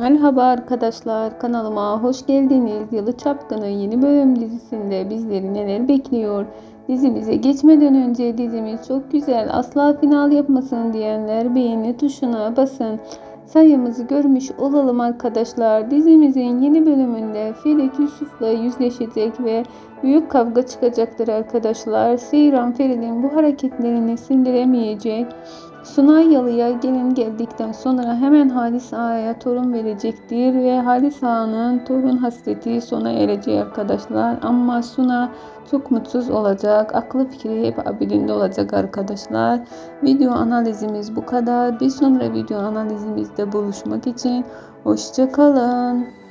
Merhaba arkadaşlar kanalıma hoş geldiniz. Yalı Çapkını yeni bölüm dizisinde bizleri neler bekliyor? Dizimize geçmeden önce dizimiz çok güzel asla final yapmasın diyenler beğeni tuşuna basın. Sayımızı görmüş olalım arkadaşlar. Dizimizin yeni bölümünde Ferit Yusuf'la yüzleşecek ve büyük kavga çıkacaktır arkadaşlar. Seyran Ferit'in bu hareketlerini sindiremeyecek. Sunay Yalı'ya gelin geldikten sonra hemen Halis Ağa'ya torun verecektir ve Halis Ağa'nın torun hasreti sona erecek arkadaşlar. Ama Suna çok mutsuz olacak. Aklı fikri hep abidinde olacak arkadaşlar. Video analizimiz bu kadar. Bir sonra video analizimizde buluşmak için hoşçakalın.